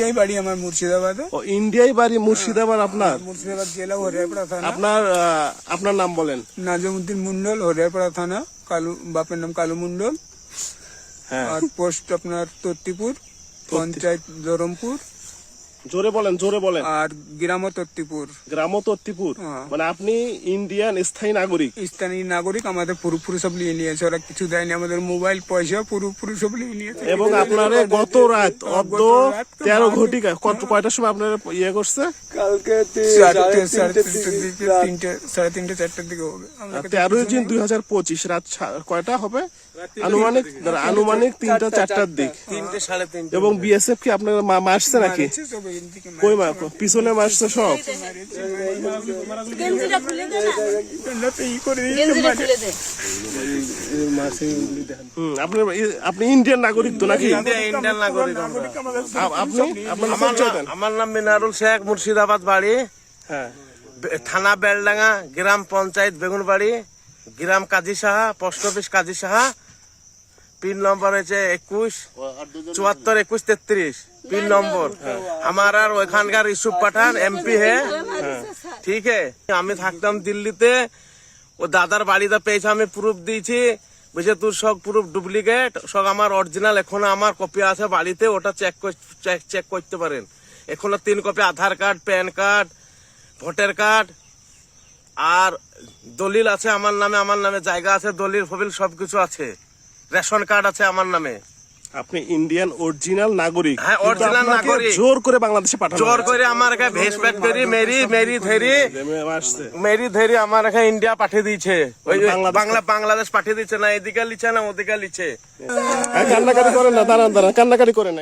ইন্ডিয়ায় বাড়ি আমার মুর্শিদাবাদ। ও ইন্ডিয়ায় বাড়ি মুর্শিদাবাদ আপনার? মুর্শিদাবাদ জেলা হরিয়ারপাড়া থানা। আপনার আপনার নাম বলেন। নাজমুদ্দিন মন্ডল হরিয়ারপাড়া থানা কালু বাপের নাম কালু মন্ডল। হ্যাঁ। আর পোস্ট আপনার তত্তিপুর পঞ্চায়েত ধরমপুর। জোরে বলেন জোরে বলেন। আর গ্রাম তত্তিপুর গ্রাম তত্তিপুর হ্যাঁ। মানে আপনি ইন্ডিয়ান স্থায়ী নাগরিক? স্থানীয় নাগরিক আমাদের পুরোপুরি সব নিয়ে নিয়েছে। ওরা কিছু দেয়নি আমাদের মোবাইল পয়সা পুরোপুরি সব নিয়ে নিয়েছে। এবং আপনার গত রাত অর্ধ তেরো ঘটিকা কত কয়টার সময় আপনার ইয়ে করছে? সাড়ে তিনটে সাড়ে তিনটে চারটের দিকে হবে। তেরোই জুন দুই হাজার পঁচিশ রাত কয়টা হবে? আনুমানিক আনুমানিক তিনটা চারটার দিক। তিনটে সাড়ে তিনটে। এবং বিএসএফ কি আপনার মা- মারছে নাকি? কই মা পিছনে মারছে সব? আপনি ইন্ডিয়ান নাগরিক তো নাকি? ইন্ডিয়ান নাগরিক আমরা। আপনি নাম- মিনারুল শেখ মুর্শিদাবাদ বাড়ি। হ্যাঁ। থানা বেলডাঙ্গা গ্রাম পঞ্চায়েত বেগুনবাড়ি। গ্রাম Kazi Saha post office Kazi Saha. Pin number হয়েছে একুশ, চুয়াত্তর, একুশ, তেত্রিশ। Pin number. আমার আর ওইখানকার ইসুফ পাঠান, এমপি হে। ঠিক আমি থাকতাম দিল্লিতে। ও দাদার বাড়িতে পেয়েছে, আমি প্রুফ দিয়েছি। বুঝে তোর সব প্রুফ ডুপ্লিকেট সব আমার অরিজিনাল এখনও আমার কপি আছে বাড়িতে। ওটা চেক চেক করতে পারেন। এখনও তিন copy Aadhaar card PAN card voter card আর দলিল আছে আমার নামে আমার নামে জায়গা আছে, দলিল, ফবিল সবকিছু আছে। রেশন কার্ড আছে আমার নামে। আপনি ইন্ডিয়ান অরিজিনাল নাগরিক। হ্যাঁ, অরিজিনাল নাগরিক। জোর করে বাংলাদেশে পাঠানো জোর করে আমার কাছে ভেস প্যাট করি মেরি মেরি ধেরি। মেরি ধেরি আমার কাছে ইন্ডিয়া পাঠিয়ে দিয়েছে। ওই বাংলা বাংলাদেশ পাঠিয়ে দিয়েছে না এদিকে লিছে না ওদিকে লিছে। হ্যাঁ, কান্নাকাটি করেন না দাঁড়ান দাঁড়ান কান্নাকাটি করেন না।